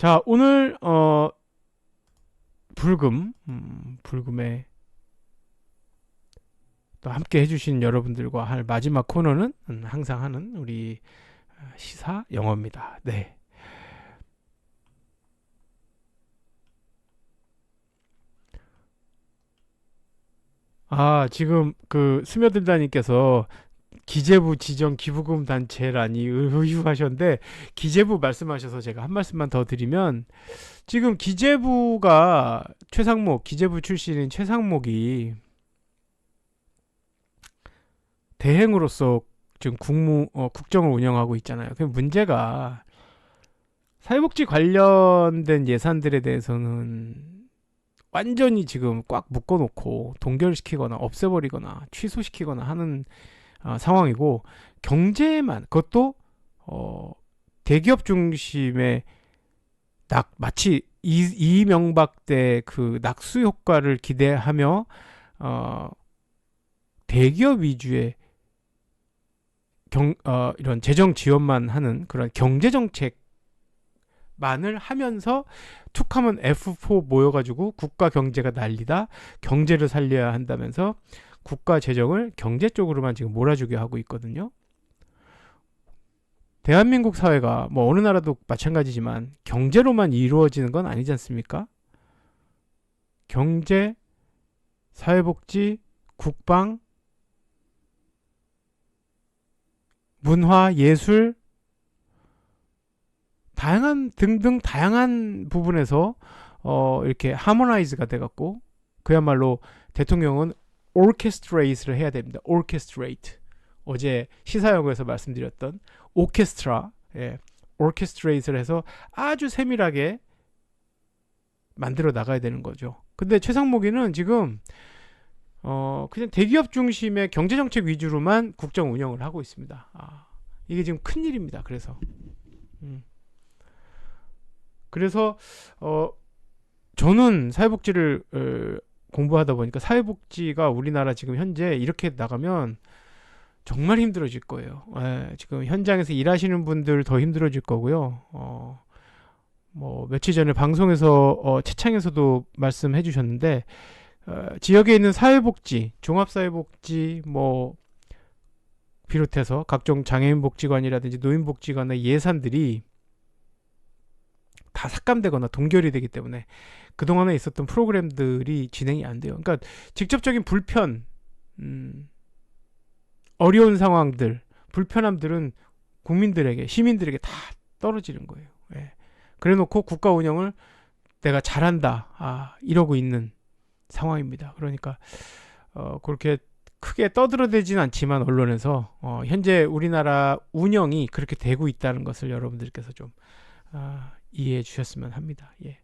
자, 오늘 어 불금 음, 불금에 또 함께 해주신 여러분들과 할 마지막 코너는 음, 항상 하는 우리 어, 시사 영어입니다. 네. 아, 지금 그 스며들다님께서 기재부 지정 기부금 단체라니 의유하셨는데 기재부 말씀하셔서 제가 한 말씀만 더 드리면 지금 기재부가 최상목 기재부 출신인 최상목이 대행으로서 지금 국무 어, 국정을 운영하고 있잖아요. 그 문제가 사회복지 관련된 예산들에 대해서는 완전히 지금 꽉 묶어놓고 동결시키거나 없애버리거나 취소시키거나 하는 어, 상황이고 경제만 그것도 어, 대기업 중심의 낙 마치 이, 이명박 때 그 낙수 효과를 기대하며 어, 대기업 위주의 경, 어, 이런 재정 지원만 하는 그런 경제 정책만을 하면서 툭하면 F4 모여가지고 국가 경제가 난리다 경제를 살려야 한다면서 국가 재정을 경제 쪽으로만 지금 몰아주게 하고 있거든요. 대한민국 사회가 뭐 어느 나라도 마찬가지지만 경제로만 이루어지는 건 아니지 않습니까? 경제, 사회복지, 국방, 문화, 예술 다양한 등등 다양한 부분에서 어 이렇게 하모나이즈가 돼 갖고 그야말로 대통령은 orchestrate를 해야 됩니다. orchestrate. 어제 시사영어에서 말씀드렸던 오케스트라, 예, orchestrate를 해서 아주 세밀하게 만들어 나가야 되는 거죠. 근데 최상목이는 지금 어 그냥 대기업 중심의 경제 정책 위주로만 국정 운영을 하고 있습니다. 아, 이게 지금 큰 일입니다. 그래서 음. 그래서 어 저는 사회복지를 어, 공부하다 보니까 사회복지가 우리나라 지금 현재 이렇게 나가면 정말 힘들어질 거예요. 예, 지금 현장에서 일하시는 분들 더 힘들어질 거고요. 어, 뭐 며칠 전에 방송에서 어, 채창에서도 말씀해 주셨는데 어, 지역에 있는 사회복지, 종합사회복지 뭐 비롯해서 각종 장애인복지관이라든지 노인복지관의 예산들이 다 삭감되거나 동결이 되기 때문에 그동안에 있었던 프로그램들이 진행이 안 돼요. 그러니까 직접적인 불편, 음, 어려운 상황들, 불편함들은 국민들에게, 시민들에게 다 떨어지는 거예요. 예. 그래 놓고 국가 운영을 내가 잘한다, 아, 이러고 있는 상황입니다. 그러니까, 어, 그렇게 크게 떠들어대진 않지만 언론에서 어, 현재 우리나라 운영이 그렇게 되고 있다는 것을 여러분들께서 좀 아, 이해해 주셨으면 합니다. 예.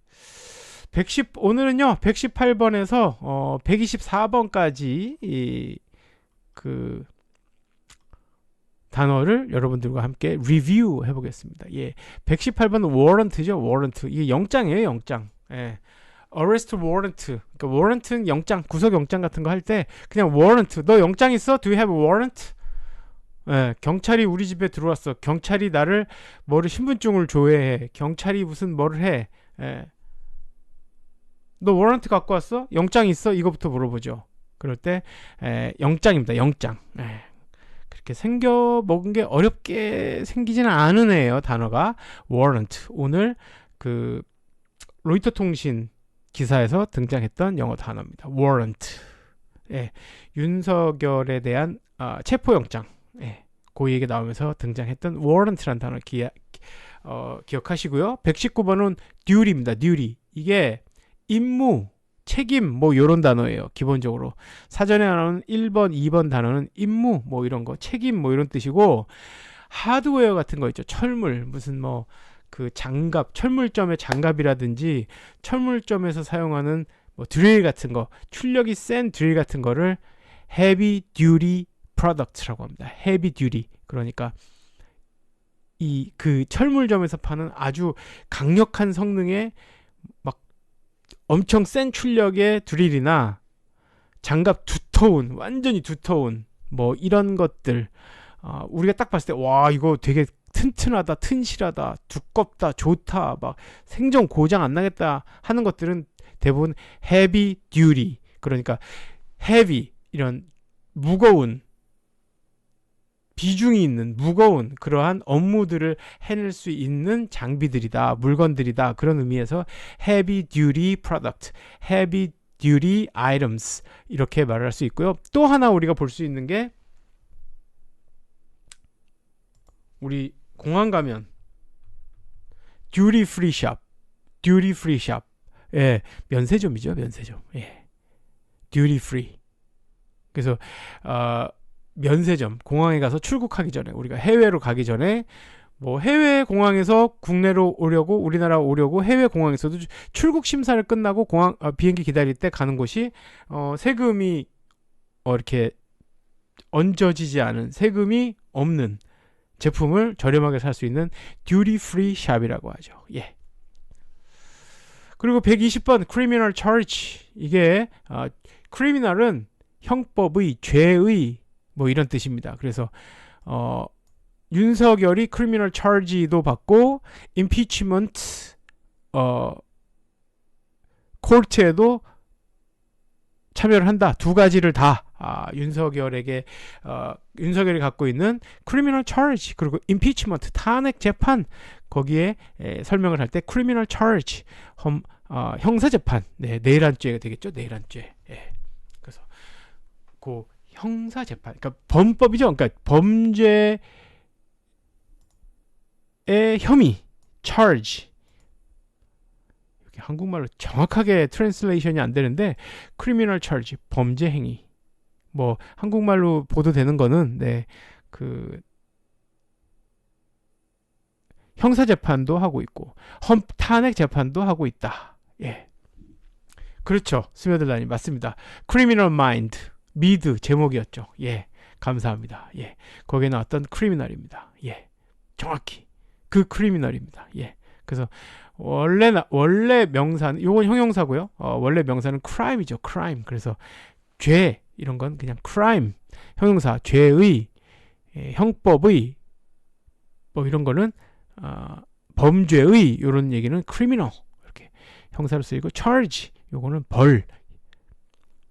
110 오늘은요 118번에서 어 124번까지 이 그 단어를 여러분들과 함께 리뷰 해보겠습니다. 예, 118번은 워런트죠, 워런트. 이게 영장이에요, 영장. 예, arrest warrant. 그러니까 warrant는 영장, 구속 영장 같은 거 할 때 그냥 warrant. 너 영장 있어? Do you have a warrant? 예, 경찰이 우리 집에 들어왔어. 경찰이 나를 뭐를 신분증을 조회해. 경찰이 무슨 뭐를 해. 예. 너 워런트 갖고 왔어? 영장 있어? 이거부터 물어보죠. 그럴 때 에, 영장입니다. 영장. 에, 그렇게 생겨 먹은 게 어렵게 생기지는 않은 애예요. 단어가 warrant. 오늘 그 로이터 통신 기사에서 등장했던 영어 단어입니다. warrant. 예, 윤석열에 대한 아, 체포영장. 예, 고이에게 나오면서 등장했던 warrant라는 단어 기, 어, 기억하시고요. 119번은 duty입니다. duty. 이게 임무, 책임 뭐 이런 단어예요. 기본적으로 사전에 나오는 1번, 2번 단어는 임무 뭐 이런 거, 책임 뭐 이런 뜻이고 하드웨어 같은 거 있죠. 철물 무슨 뭐 그 장갑, 철물점의 장갑이라든지 철물점에서 사용하는 뭐 드릴 같은 거, 출력이 센 드릴 같은 거를 heavy duty product라고 합니다. heavy duty. 그러니까 이 그 철물점에서 파는 아주 강력한 성능의 막 엄청 센 출력의 드릴이나 장갑 두터운 완전히 두터운 뭐 이런 것들 어, 우리가 딱 봤을 때 와 이거 되게 튼튼하다, 튼실하다, 두껍다, 좋다, 막 생존 고장 안 나겠다 하는 것들은 대부분 heavy duty 그러니까 heavy 이런 무거운 비중이 있는 무거운 그러한 업무들을 해낼 수 있는 장비들이다, 물건들이다. 그런 의미에서 heavy duty product, heavy duty items 이렇게 말을 할수 있고요. 또 하나 우리가 볼 수 있는 게 우리 공항 가면 듀리 프리 샵, 듀리 프리 샵, 예, 면세점이죠, 면세점, 예, 듀리 프리. 그래서 어, 면세점 공항에 가서 출국하기 전에 우리가 해외로 가기 전에 뭐 해외 공항에서 국내로 오려고 우리나라 오려고 해외 공항에서도 출국 심사를 끝나고 공항 어, 비행기 기다릴 때 가는 곳이 어, 세금이 어, 이렇게 얹어지지 않은 세금이 없는 제품을 저렴하게 살 수 있는 듀리 프리 샵이라고 하죠. 예. 그리고 120번 크리미널 charge 이게 어, 크리미널은 형법의 죄의 뭐 이런 뜻입니다. 그래서 어, 윤석열이 크리미널 charge도 받고 impeachment 어 코트에도 참여를 한다. 두 가지를 다 아, 윤석열에게 어, 윤석열이 갖고 있는 크리미널 차지 그리고 임피치먼트 탄핵 재판 거기에 에, 설명을 할 때 크리미널 험, 어, 형사 재판 네, 내란죄가 되겠죠 내란죄 예. 그래서 그 형사 재판 그러니까 범법이죠 그러니까 범죄의 혐의 charge 한국말로 정확하게 트랜슬레이션이 안 되는데 크리미널 차지 범죄 행위 뭐 한국말로 보도되는 거는 네 그 형사 재판도 하고 있고 헌 탄핵 재판도 하고 있다. 예. 그렇죠. 스며들라니 맞습니다. 크리 미드 제목이었죠. 예. 감사합니다. 예. 거기에 나왔던 크리미널입니다. 예. 정확히 그 크리미널입니다. 예. 그래서 원래 원래 명사는 요건 형용사고요. 어, 원래 명사는 crime이죠. crime. 그래서 죄 이런 건 그냥 crime 형용사 죄의 예, 형법의 뭐 이런 거는 어, 범죄의 이런 얘기는 criminal 이렇게 형사로 쓰이고 charge 요거는 벌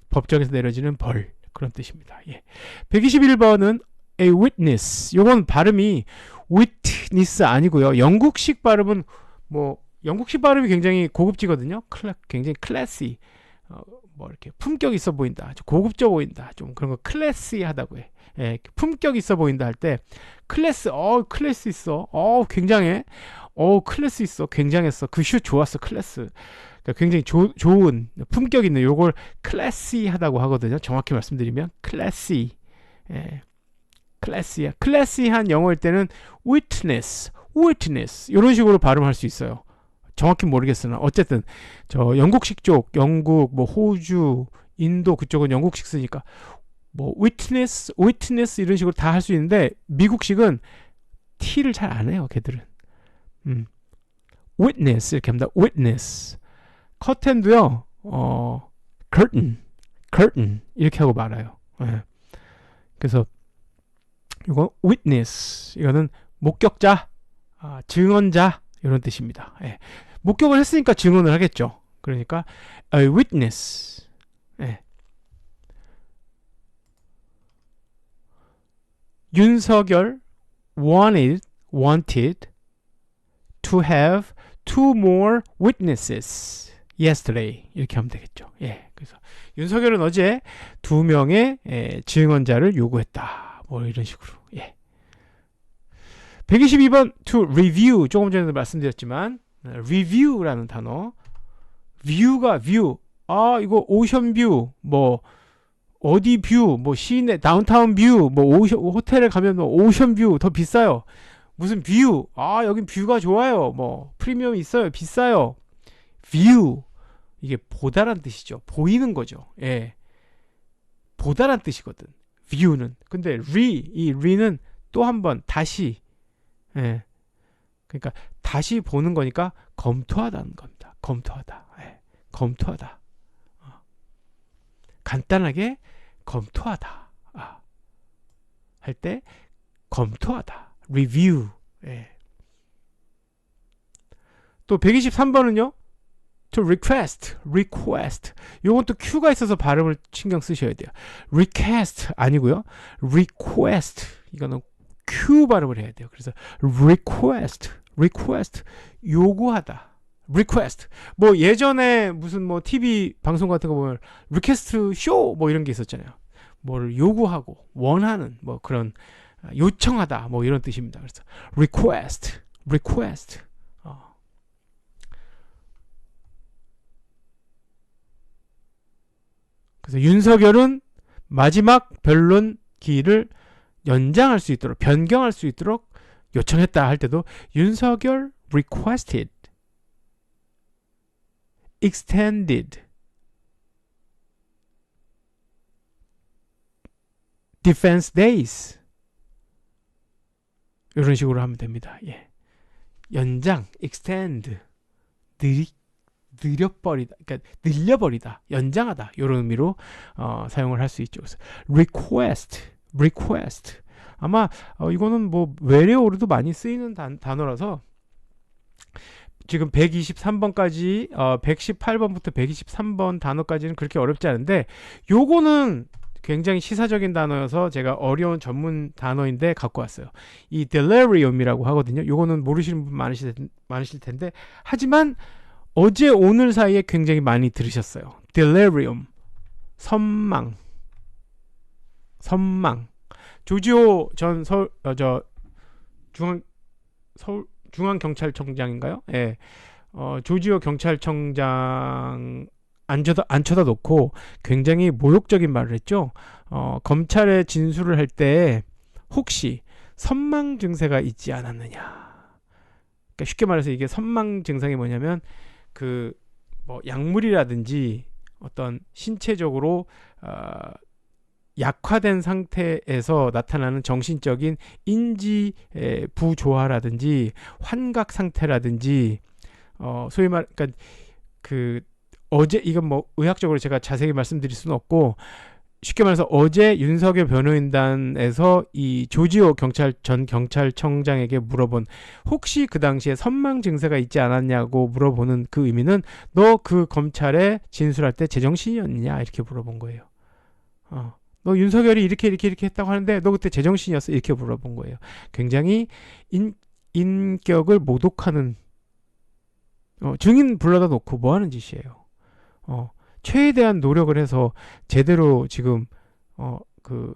법정에서 내려지는 벌 그런 뜻입니다. 예. 121번은 a witness 요건 발음이 witness 아니고요. 영국식 발음은 뭐 영국식 발음이 굉장히 고급지거든요. 클라, 굉장히 클래시 어, 뭐 이렇게 품격 있어 보인다, 좀 고급져 보인다, 좀 그런 거 클래시하다고 해. 예, 품격 있어 보인다 할 때 클래스, 어 클래스 있어, 어 굉장해, 어 클래스 있어, 굉장했어, 그 슛 좋았어, 클래스. 그러니까 굉장히 조, 좋은 품격 있는 요걸 클래시하다고 하거든요. 정확히 말씀드리면 클래시, 예, 클래시야. 클래시한 영어일 때는 witness, witness 이런 식으로 발음할 수 있어요. 정확히 모르겠으나 어쨌든 저 영국식 쪽 영국 뭐 호주 인도 그쪽은 영국식 쓰니까 뭐 witness witness 이런 식으로 다 할 수 있는데 미국식은 t를 잘 안 해요 걔들은 음 witness 이렇게 합니다 witness 커튼도요 어 curtain curtain 이렇게 하고 말아요 예. 그래서 이거 witness 이거는 목격자 아, 증언자 이런 뜻입니다. 예. 목격을 했으니까 증언을 하겠죠. 그러니까 a witness. 예. 윤석열 wanted wanted to have two more witnesses yesterday 이렇게 하면 되겠죠. 예. 그래서 윤석열은 어제 두 명의 예, 증언자를 요구했다. 뭐 이런 식으로. 예. 122번 to review 조금 전에도 말씀드렸지만 review라는 단어 view가 view 아 이거 오션 뷰 뭐 어디 뷰 뭐 시내 다운타운 뷰뭐 호텔에 가면 뭐 오션 뷰 더 비싸요 무슨 뷰 아 여긴 뷰가 좋아요 뭐 프리미엄 있어요 비싸요 view 이게 보다란 뜻이죠 보이는 거죠 예 보다란 뜻이거든 view는 근데 re 이 re는 또 한 번 다시 예. 그러니까 다시 보는 거니까 검토하다는 겁니다. 검토하다. 예. 검토하다. 어. 간단하게 검토하다. 아. 할때 검토하다. Review. 예. 또 123번은요. to request, request. 요건 또 Q가 있어서 발음을 신경 쓰셔야 돼요. request 아니고요. request. 이거는 Q 발음을 해야 돼요. 그래서 request, request 요구하다. request. 뭐 예전에 무슨 뭐 TV 방송 같은 거 보면 request 쇼 뭐 이런 게 있었잖아요. 뭐를 요구하고 원하는 뭐 그런 요청하다 뭐 이런 뜻입니다. 그래서 request, request. 어. 그래서 윤석열은 마지막 변론 기일을 연장할 수 있도록 변경할 수 있도록 요청했다 할 때도 윤석열 requested extended defense days 이런 식으로 하면 됩니다. 예. 연장 extend 느리 느려버리다 그러니까 늘려버리다 연장하다 이런 의미로 어, 사용을 할 수 있죠. 그래서 request request 아마 어, 이거는 뭐 외래어로도 많이 쓰이는 단, 단어라서 지금 123번까지 어, 118번부터 123번 단어까지는 그렇게 어렵지 않은데 요거는 굉장히 시사적인 단어여서 제가 어려운 전문 단어인데 갖고 왔어요. 이 delirium이라고 하거든요. 요거는 모르시는 분 많으실, 많으실 텐데 하지만 어제 오늘 사이에 굉장히 많이 들으셨어요. delirium 선망 선망 조지오 전 서울 어, 저 중앙 서울 중앙 경찰청장인가요? 예. 어, 조지오 경찰청장 안 쳐다 안 쳐다 놓고 굉장히 모욕적인 말을 했죠. 어, 검찰에 진술을 할 때 혹시 선망 증세가 있지 않았느냐. 그러니까 쉽게 말해서 이게 선망 증상이 뭐냐면 그 뭐 약물이라든지 어떤 신체적으로 어, 약화된 상태에서 나타나는 정신적인 인지 부조화라든지 환각 상태라든지 어 소위 말 그러니까 그 어제 이건 뭐 의학적으로 제가 자세히 말씀드릴 수는 없고 쉽게 말해서 어제 윤석열 변호인단에서 이 조지호 경찰 전 경찰청장에게 물어본 혹시 그 당시에 선망 증세가 있지 않았냐고 물어보는 그 의미는 너 그 검찰에 진술할 때 제정신이었느냐 이렇게 물어본 거예요. 어. 너 윤석열이 이렇게 이렇게 이렇게 했다고 하는데 너 그때 제정신이었어 이렇게 물어본 거예요. 굉장히 인, 인격을 모독하는 어, 증인 불러다 놓고 뭐 하는 짓이에요. 어, 최대한 노력을 해서 제대로 지금 어, 그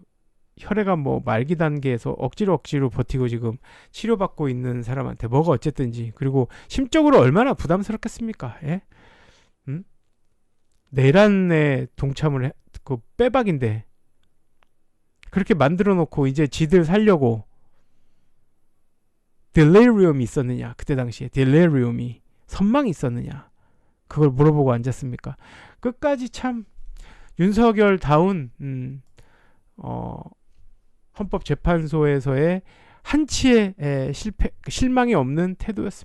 혈액암 뭐 말기 단계에서 억지로 억지로 버티고 지금 치료받고 있는 사람한테 뭐가 어쨌든지 그리고 심적으로 얼마나 부담스럽겠습니까? 예? 음? 내란에 동참을 해, 그 빼박인데 그렇게 만들어 놓고 이제 지들 살려고 딜레리움이 있었느냐 그때 당시에 딜레리움이 선망이 있었느냐 그걸 물어보고 앉았습니까 끝까지 참 윤석열 다운 음, 어, 헌법재판소에서의 한치의 실패 실망이 없는 태도였습니다.